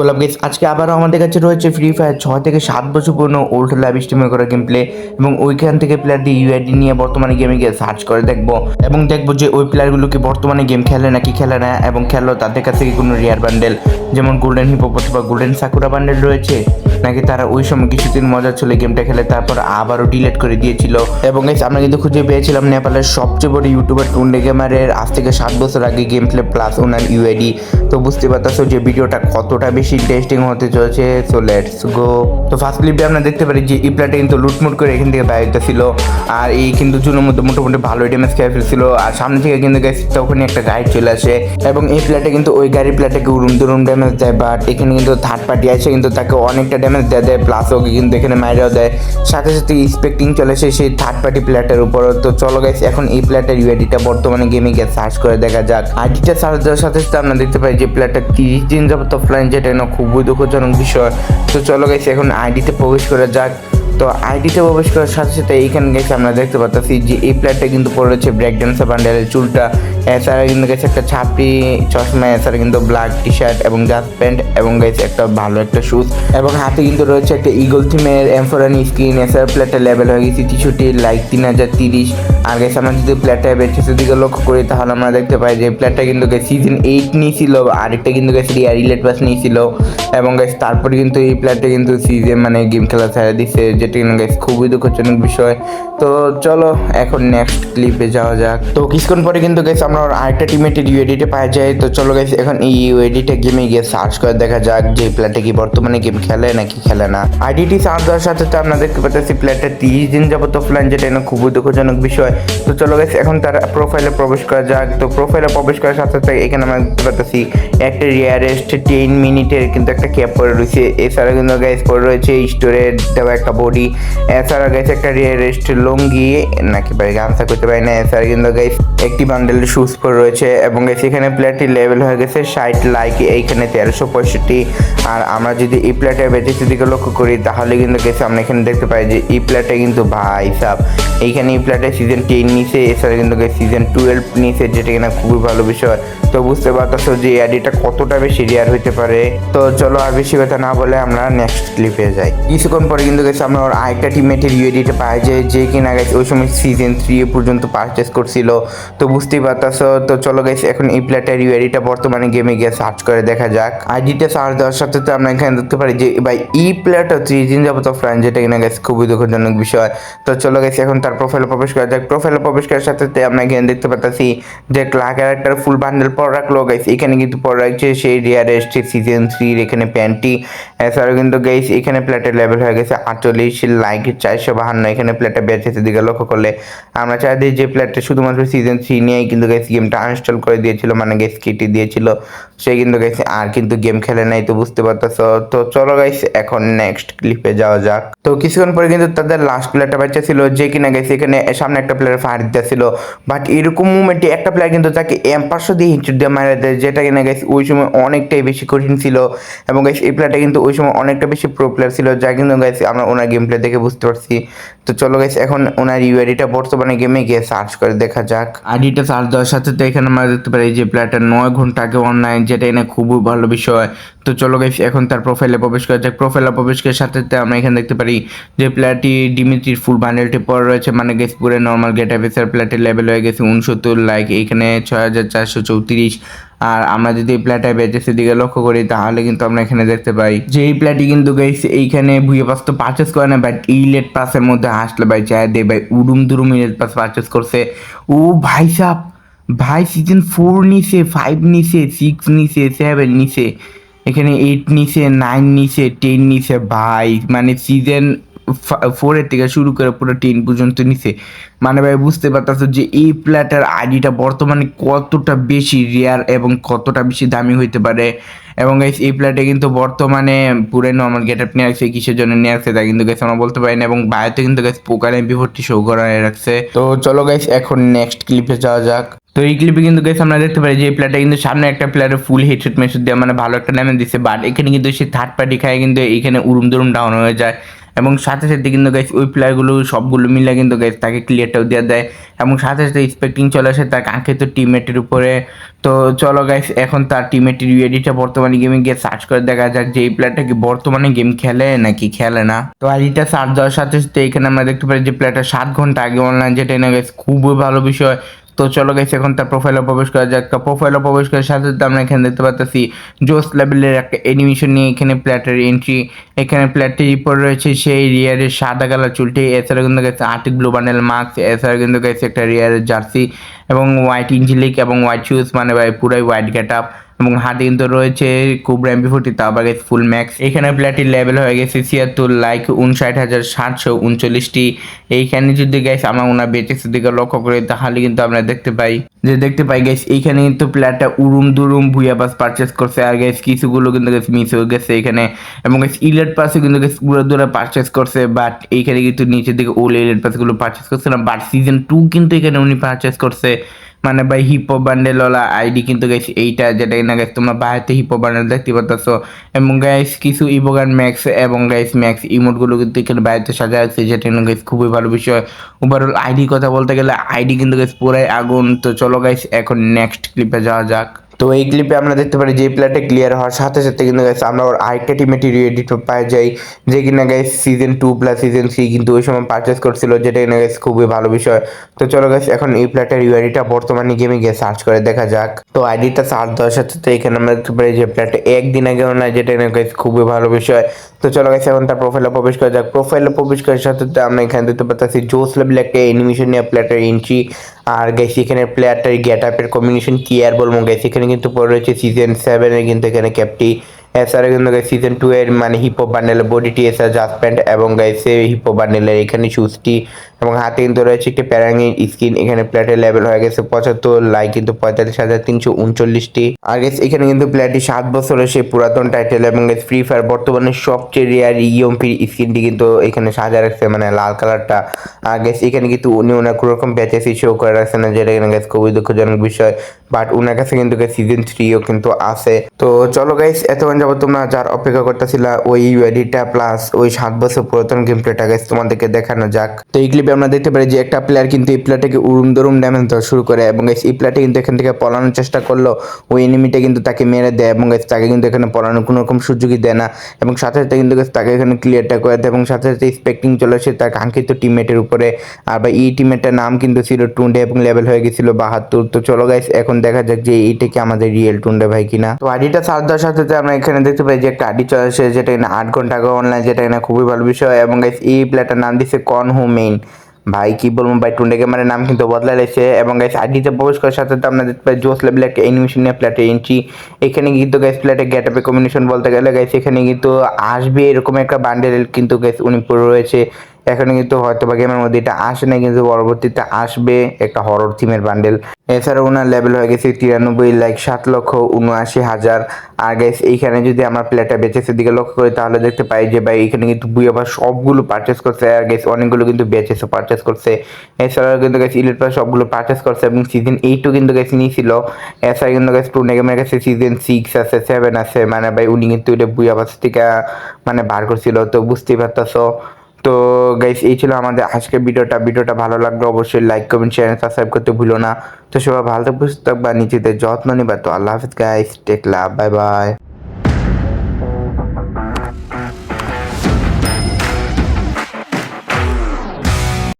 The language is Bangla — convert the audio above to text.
গোলাপ গেস আজকে আবারও আমাদের কাছে রয়েছে ফ্রি ফায়ার ছয় থেকে সাত বছর পুরনো ওল্ড লাইভ স্ট্রিমে করা গেম প্লে এবং ওইখান থেকে প্লেয়ারটি ইউআইডি নিয়ে বর্তমানে গেমে গিয়ে সার্চ করে দেখব। এবং দেখব যে ওই প্লেয়ারগুলোকে বর্তমানে গেম খেলে নাকি খেলে না এবং খেলো তাদের কাছ থেকে কোনো রিয়ার বান্ডেল যেমন গোল্ডেন হিপোপথ বা গোল্ডেন সাকুরা বান্ডেল রয়েছে। নাকি তারা ওই সময় কিছুদিন মজা ছিল গেমটা খেলে, তারপর আবারও ডিলিট করে দিয়েছিল। এবং আমরা কিন্তু খুঁজে পেয়েছিলাম নেপালের সবচেয়ে বড় ইউটিউবার টুন্ডে গেমারের আজ থেকে সাত বছর আগে গেম প্লে প্লাস ওনার ইউআইডি তো বুঝতে পারতেছো যে ভিডিওটা কতটা বেশি ইন্টারেস্টিং হতে চলেছে সো লেটস গো তো ফার্স্ট ক্লিপে আমরা দেখতে পারি যে এই প্লেয়ারটা কিন্তু লুটমুট করে এখান থেকে বাইরে ছিল আর এই কিন্তু চুনের মধ্যে মোটামুটি ভালো ড্যামেজ খেয়ে ফেলছিল, আর সামনে থেকে কিন্তু তখনই একটা গাইড চলে আসে, এবং এই প্লেয়ারটা কিন্তু ওই গাড়ির প্লেয়ারটাকে উরুম দুরুম ড্যামেজ দেয় বাট এখানে কিন্তু থার্ড পার্টি আছে, কিন্তু তাকে অনেকটা ড্যামেজ দেয় দেয় প্লাস ওকে কিন্তু এখানে মাইরেও দেয়। সাথে সাথে স্পেক্টিং চলে আসে সেই থার্ড পার্টি প্লেয়ারটার উপর তো চলো গাইস এখন এই প্লেয়ারটার ইউআইডিটা বর্তমানে গেমে গিয়ে সার্চ করে দেখা যাক। আইডিটা সার্চ দেওয়ার সাথে সাথে আমরা দেখতে পাই যে প্লেয়ারটা তিরিশ দিন যাবত অফলাইন যেটা না খুবই দুঃখজনক বিষয়। তো চলো গাইস এখন আইডিতে প্রবেশ করা যাক। তো আইডিতে প্রবেশ করার সাথে সাথে এইখানে গেছে আমরা দেখতে পাচ্ছি যে এই প্লেয়ারটা কিন্তু রয়েছে ব্রেক ড্যান্সার বান্ডেলের চুলটা। এছাড়া কিন্তু গেছে একটা ছাপি, চশমা, এছাড়া কিন্তু ব্ল্যাক টি শার্ট এবং জাস্ট প্যান্ট এবং গেছে একটা ভালো একটা শুজ এবং হাতে কিন্তু রয়েছে একটা ইগল থিমের এমফোরানি স্ক্রিন এছাড়া প্লেয়ারটা লেভেল হয়ে গেছে তেষট্টি লাইক তিন হাজার তিরিশ। আর গেছে আমরা যদি প্লেয়ারটা বেচেছে দিকে লক্ষ্য করি, তাহলে আমরা দেখতে পাই যে প্লেয়ারটা কিন্তু সিজন এইট নিয়েছিল, আরেকটা কিন্তু গেছে রিয়ার রিলেট পাস নিয়েছিল। এবং গেছে তারপরে কিন্তু এই প্লেয়ারটা কিন্তু সিজন মানে গেম খেলা ছেড়ে দিচ্ছে যেটা কিন্তু গেছে খুবই দুঃখজনক বিষয়। তো চলো, এখন নেক্সট ক্লিপে যাওয়া যাক। তো কিছুক্ষণ পরে কিন্তু গেছে আমরা আরেকটা টিমেটের ইউএডিটে পাওয়া যায়। তো চলো গেছে এখন এই ইউএডিটা গেমে গিয়ে সার্চ করে দেখা যাক যে এই প্লেয়ারটা কি বর্তমানে গেম খেলে নাকি খেলে না। আইডিটি সার্চ দেওয়ার সাথে সাথে আমরা দেখতে পাচ্ছি প্লেয়ারটা তিরিশ দিন যাবত অফলাইন যেটা না খুবই দুঃখজনক বিষয়। তো চলো গেছে এখন তার প্রোফাইলে প্রবেশ করা যাক। তো প্রোফাইলে প্রবেশ করার সাথে সাথে এখানে আমরা দেখতে পাচ্ছি একটা রিয়ারেস্ট টেন মিনিটের কিন্তু একটা ক্যাপ পরে রয়েছে। এছাড়া কিন্তু গাইস পরে রয়েছে স্টোরে দেওয়া একটা বডি এছাড়া গেছে একটা রিয়ারেস্ট লুঙ্গি নাকি ভাই গামছা করতে পারি না এছাড়া কিন্তু গাইস একটি বান্ডেলের শুজ পরে রয়েছে এবং গেছে এখানে প্লেয়ারটির লেভেল হয়ে গেছে ষাট লাইক এইখানে তেরোশো পঁয়ষট্টি। আর আমরা যদি এই প্লেয়ারটা বেঁচেছি দিকে লক্ষ্য করি, তাহলে কিন্তু গেছে আমরা এখানে দেখতে পাই যে এই প্লেটে কিন্তু ভাই সাব, এইখানে এই প্লেয়ারটা সিজন টেন নিছে এছাড়া কিন্তু সিজন টুয়েলভ নিছে যেটা কিনা খুবই ভালো বিষয়। তো বুঝতে পারতেছো যে অ্যাডিটা কতটা বেশি রেয়ার হইতে পারে। তো চলো আর বেশি কথা না বলে আমরা নেক্সট ক্লিপে যাই। কিছুক্ষণ পরে কিন্তু গেছে আমরা আরেকটা টিমমেটের ইউএডিটা পাই যে যে কিনা গেছে ওই সময় সিজন থ্রি পর্যন্ত পারচেস করছিল। তো বুঝতেই পারতেছো। তো চলো গেছে এখন এই প্লেয়ারটার ইউএডিটা বর্তমানে গেমে গিয়ে সার্চ করে দেখা যাক। আইডিটা সার্চ দেওয়ার সাথে তো আমরা এখানে দেখতে পারি যে, ভাই এই প্লেয়ারটা থ্রি দিন যাবত ফ্রেন্ড যেটা কিনা গেছে খুবই দুঃখজনক বিষয়। তো চলো গেছে এখন তার প্রোফাইলে প্রবেশ করা যাক। প্রোফাইলে প্রবেশ করার সাথে আমরা এখানে দেখতে পাচ্ছি যে ক্লার্কের একটা ফুল বান্ডেল পর রাখল গাইস এখানে কিন্তু পর রাখছে সেই রিয়ারেস্ট সিজন থ্রির এখানে প্যান্টি এছাড়াও কিন্তু গাইস এখানে প্লেটের লেভেল হয়ে গেছে আটচল্লিশ লাইক চারশো বাহান্ন, এখানে প্লেটটা বেঁচেছে দিকে লক্ষ্য করলে আমরা চাই যে প্লেটটা শুধুমাত্র সিজন থ্রি নিয়েই কিন্তু গাইস গেমটা আনইনস্টল করে দিয়েছিল মানে গেস কিটি দিয়েছিল, সে কিন্তু গাইস আর কিন্তু গেম খেলে নাই, তো বুঝতে পারতেছো। তো চলো গাইস এখন নেক্সট ক্লিপে যাওয়া যাক। তো কিছুক্ষণ পরে কিন্তু তাদের লাস্ট প্লেয়ারটা বাচ্চা ছিল, যে কিনা গেছে এখানে সামনে একটা প্লেয়ার ফায়ার দিতেছিল। বাট এরকম মুভমেন্টে একটা প্লেয়ার কিন্তু তাকে এম পাঁচশো দিয়ে হিট দিয়ে মারা দেয়, যেটা কিনা গেছে ওই সময় অনেকটাই বেশি কঠিন ছিল। এবং গাইস এই প্লেয়ারটা কিন্তু ওই সময় অনেকটা বেশি প্রো প্লেয়ার ছিল, যা কিন্তু গেছে আমরা ওনার গেম প্লে দেখে বুঝতে পারছি। তো চলো গেছে এখন ওনার ইউআইডিটা বর্তমানে গেমে গিয়ে সার্চ করে, দেখা যাক। আইডিটা সার্চ দেওয়ার সাথে তো এখানে আমরা দেখতে পারি যে প্লেয়ারটা নয় ঘণ্টা আগে অনলাইন যেটা এনে খুবই ভালো বিষয়। তো চলো গাইস এখন তার প্রোফাইলে প্রবেশ করা যাক। প্রোফাইলে প্রবেশ করার সাথে আমরা এখানে দেখতে পারি যে প্লেয়ারটি ডিমিত্রির ফুল বান্ডেলটি পরে রয়েছে। মানে গেস পুরো নর্মাল গেট অফিসার প্লেয়ারটির লেভেল হয়ে গেছে। উনসত্তর লাইক এখানে ছয় হাজার চারশো চৌত্রিশ। আর আমরা যদি এই প্লেয়ারটা বেচেছে দিকে লক্ষ্য করি, তাহলে কিন্তু আমরা এখানে দেখতে পাই যে এই প্লেয়ারটি কিন্তু গাইস এইখানে ভুয়ে পাস তো পারচেস করে না বাট এই লেট পাসের মধ্যে আসলে ভাই চায় দে, ভাই উডুম দুরুম ইলেট পাস পারচেস করছে। ও ভাই সাহ ভাই সিজন ফোর নিছে ফাইভ নিছে সিক্স নিছে সেভেন নিছে, এখানে এইট নিছে নাইন নিছে টেন নিছে, ভাই মানে সিজন ফোরের থেকে শুরু করে পুরো টেন পর্যন্ত নিছে। মানে ভাই বুঝতে পারতেছো যে এই প্লেটার আইডিটা বর্তমানে কতটা বেশি রেয়ার এবং কতটা বেশি দামি হইতে পারে। এবং গাইস এই প্লেটে কিন্তু বর্তমানে পুরো নর্মাল গেট আপ নিয়ে রাখছে, কিসের জন্য নিয়ে রাখছে তা কিন্তু গাইস আমরা বলতে পারি না। এবং বায়োতে কিন্তু গাইস পোকার এমপি ফোরটি শো করা রাখছে। তো চলো গাইস এখন নেক্সট ক্লিপে যাওয়া যাক। তো এই ক্লিপে কিন্তু গাইস আমরা দেখতে পারি যে এই প্লেয়ারটা কিন্তু সামনে একটা প্লেয়ারের ফুল হেডশট মেসেজ দিয়ে মানে ভালো একটা ড্যামেজ দিচ্ছে বাট এখানে কিন্তু সে থার্ড পার্টি খায় কিন্তু এখানে উরুম দুরুম ডাউন হয়ে যায়। এবং সাথে সাথে কিন্তু গাইস ওই প্লেয়ারগুলো সবগুলো মিলে কিন্তু গাইস তাকে ক্লিয়ারটাও দিয়ে দেয়। এবং সাথে সাথে স্পেক্টিং চলে আসে তার কাঙ্ক্ষিত টিমমেটের উপরে। তো চলো গাইস এখন তার টিমমেটের ইউএডিটা বর্তমানে গেমে গিয়ে সার্চ করে দেখা যাক যে এই প্লেয়ারটা কি বর্তমানে গেম খেলে নাকি খেলে না। তো আইডিটা সার্চ দেওয়ার সাথে সাথে এখানে আমরা দেখতে পাই যে প্লেয়ারটা সাত ঘণ্টা আগে অনলাইন যেটা না গাইস খুবই ভালো বিষয়। তো চলো গেছে এখন তার প্রোফাইলে প্রবেশ করা যাক। প্রোফাইলে প্রবেশ করার সাথে সাথে আমরা এখানে দেখতে পাচ্ছি জোস লেভেলের একটা অ্যানিমেশন নিয়ে এখানে প্ল্যাটের এন্ট্রি এখানে প্ল্যাটের উপর রয়েছে। সেই রিয়ারের সাদা কালার চুলটি এছাড়া কিন্তু গেছে আর্টিক ব্লু বানেল মাস্ক এছাড়া কিন্তু গেছে একটা রিয়ারের জার্সি এবং হোয়াইট ইঞ্জিলিক এবং হোয়াইট শুজ মানে ভাই পুরাই হোয়াইট গেট আপ এবং হাতে কিন্তু রয়েছে খুব র্যাম্পি ফুটি তা আবার গেছে ফুল ম্যাক্স এখানে প্লেয়ারটির লেভেল হয়ে গেছে ছিয়াত্তর লাইক উনষাট হাজার সাতশো উনচল্লিশটি। এইখানে যদি গেছে আমরা ওনার বেচের দিকে লক্ষ্য করি, তাহলে কিন্তু আমরা দেখতে পাই। যে দেখতে পাই গেছে এইখানে কিন্তু প্লেয়ারটা উরুম দুরুম ভুইয়া পাস পারচেস করছে। আর গেছে কিছুগুলো কিন্তু গেছে মিস হয়ে গেছে এখানে। এবং গেছে ইলেট পাসে কিন্তু গেছে পুরো দূরে পারচেস করছে। বাট এইখানে কিন্তু নিচের দিকে ওল ইলেট পাসগুলো পারচেস করছে না। বাট সিজন টু কিন্তু এখানে উনি পারচেস করছে। মানে ভাই হিপো বান্ডেল ওলা আইডি কিন্তু গাইস এইটা যেটা না গাইস তোমরা বাইরেতে হিপো বান্ডেল দেখতে পাচ্ছ এবং গাইস কিছু ইবোগান ম্যাক্স এবং গাইস ম্যাক্স ইমোটগুলো কিন্তু এখানে বাইরেতে সাজা আছে, যেটা না গাইস খুবই ভালো বিষয়। ওভারঅল আইডি কথা বলতে গেলে আইডি কিন্তু গাইস পুরাই আগুন। তো চলো গাইস এখন নেক্সট ক্লিপে যাওয়া যাক। তো এই ক্লিপে আমরা দেখতে পারি যে প্লেয়ারটা ক্লিয়ার হওয়ার সাথে সাথে কিন্তু গাইস আমরা ওর আরেকটা টিমেটির এডিট পাই যাই, যে কিনা guys season two plus season three কিন্তু ওই সময় পারচেস করছিল, যেটা কিনা গাইস খুবই ভালো বিষয়। তো চলো গাইস এখন এই প্লেয়ারটার ইউআইডিটা বর্তমানে গেমে গিয়ে সার্চ করে দেখা যাক। তো আইডিটা সার্চ দেওয়ার সাথে সাথে এখানে আমরা দেখতে পারি যে প্লেয়ারটা একদিন আগে না যেটা কিনা গাইস খুবই ভালো বিষয়। তো চলো গাইস এখন তার প্রোফাইলে প্রবেশ করা যাক। প্রোফাইলে প্রবেশ করার সাথে সাথে আমরা এখানে দেখতে পাচ্ছি জোস লেভেল একটা অ্যানিমেশন নিয়ে প্লেয়ারটার এন্ট্রি আর গাইস এখানে প্লেয়ারটার গেট আপের কম্বিনেশন কি আর বলব গাইস এখানে কিন্তু পড়ে রয়েছে সিজন সেভেনের কিন্তু এখানে ক্যাপটি এছাড়া কিন্তু গাইস সিজন টু এর মানে হিপো বান্ডেলের বডিটি এছাড়া জাস্ট প্যান্ট এবং গাইসে হিপো বান্ডেলের এখানে শুজটি এবং হাতে কিন্তু রয়েছে একটি প্যারাঙ্গিন স্কিন। এখানে প্লেটের লেভেল হয়ে গেছে পঁচাত্তর লাইক কিন্তু পঁয়তাল্লিশ হাজার তিনশো উনচল্লিশটি। আর গেছে এখানে কিন্তু প্লেয়ারটি সাত বছরের সেই পুরাতন টাইটেল এবং গেছে ফ্রি ফায়ার বর্তমানে সবচেয়ে রেয়ার ইয়ম্পির স্কিনটি কিন্তু এখানে সাজা রাখছে মানে লাল কালারটা। আর গেছে এখানে কিন্তু উনি ওনার কোনো রকম ব্যাচেস শো করে রাখছে না যেটা এখানে গেছে খুবই দুঃখজনক বিষয়। বাট ওনার কাছে কিন্তু সিজন থ্রিও কিন্তু আছে। তো চলো গাইস এতক্ষণ যাব তোমরা যার অপেক্ষা করতেছিলা, ওই ইউআইডিটা প্লাস ওই সাত বছর পুরাতন গেম প্লেটা গাইস তোমাদেরকে দেখানো যাক। তো এই ক্লিপে আমরা দেখতে পারি যে একটা প্লেয়ার কিন্তু এই প্লেয়ারটাকে উরুম দরুম ড্যামেজ দেওয়া শুরু করে এবং এই প্লেয়ারটা কিন্তু এখান থেকে পলানোর চেষ্টা করল ওই এনিমিটা কিন্তু তাকে মেরে দেয় এবং তাকে কিন্তু এখানে পলানোর কোনো রকম সুযোগই দেয় না এবং সাথে সাথে কিন্তু তাকে এখানে ক্লিয়ারটা করে দেয় এবং সাথে সাথে স্পেক্টিং চলে আসে তার কাঙ্ক্ষিত টিমমেটের উপরে। আর বা এই টিমমেটটার নাম কিন্তু ছিল টুন্ডে এবং লেভেল হয়ে গেছিল বাহাত্তর। তো চলো গাইস এখন দেখা যাক যে এইটা কি আমাদের রিয়েল টুন্ডে ভাই কিনা। তো আইডিটা সার্চ দেওয়ার সাথে সাথে আমরা এখানে দেখতে পাই যে একটা আইডি চলে আসে যেটা কিনা আট ঘণ্টা আগে অনলাইন যেটা কিনা খুবই ভালো বিষয় এবং এই প্লেটার নাম দিচ্ছে কন হো মেইন ভাই, কি বলব? ভাই টুন্ডে গেমারের নাম কিন্তু বদলা লেছে এবং গাইস আইডিতে প্রবেশ করার সাথে সাথে আমরা দেখতে পাই জোস লেভেল একটা অ্যানিমেশন নিয়ে প্লেটে এন্ট্রি এখানে কিন্তু গাইস প্লেটে গেট আপে কম্বিনেশন বলতে গেলে গাইস এখানে কিন্তু আসবে এরকম একটা বান্ডেল কিন্তু গাইস উনি রয়েছে। এখানে কিন্তু হয়তো বা গেমের মধ্যে এটা আসে না কিন্তু পরবর্তীতে আসবে একটা হরর থিমের বান্ডেল এছাড়া ওনার লেভেল হয়ে গেছে তিরানব্বই লাইক সাত লক্ষ উনআশি হাজার। আর গাইস এইখানে যদি আমরা প্লেটটা বেচেসের দিকে লক্ষ্য করি, তাহলে দেখতে পাই যে ভাই, এখানে কিন্তু বুই আবার সবগুলো পারচেস করছে। আর গাইস অনেকগুলো কিন্তু বেচেসও পারচেস করছে। এছাড়াও কিন্তু গাইস ইলেট প্লাস সবগুলো পারচেস করছে এবং সিজন এইটও কিন্তু গাইস নিয়েছিল। এছাড়া কিন্তু গাইস টু নেগেমের কাছে সিজন সিক্স আছে সেভেন আছে। মানে ভাই, উনি কিন্তু এটা বুই আবাস থেকে মানে বার করছিল। তো বুঝতেই পারতাছো। তো গাইস এই ছিল আমাদের আজকের ভিডিওটা। ভিডিওটা ভালো লাগল অবশ্যই লাইক কমেন্ট শেয়ার সাবস্ক্রাইব করতে ভুলো না। তো সবাই ভালো সুস্থ থাকবা নিজেদের যত্ন নিবা। তো আল্লাহ হাফিজ guys take love bye bye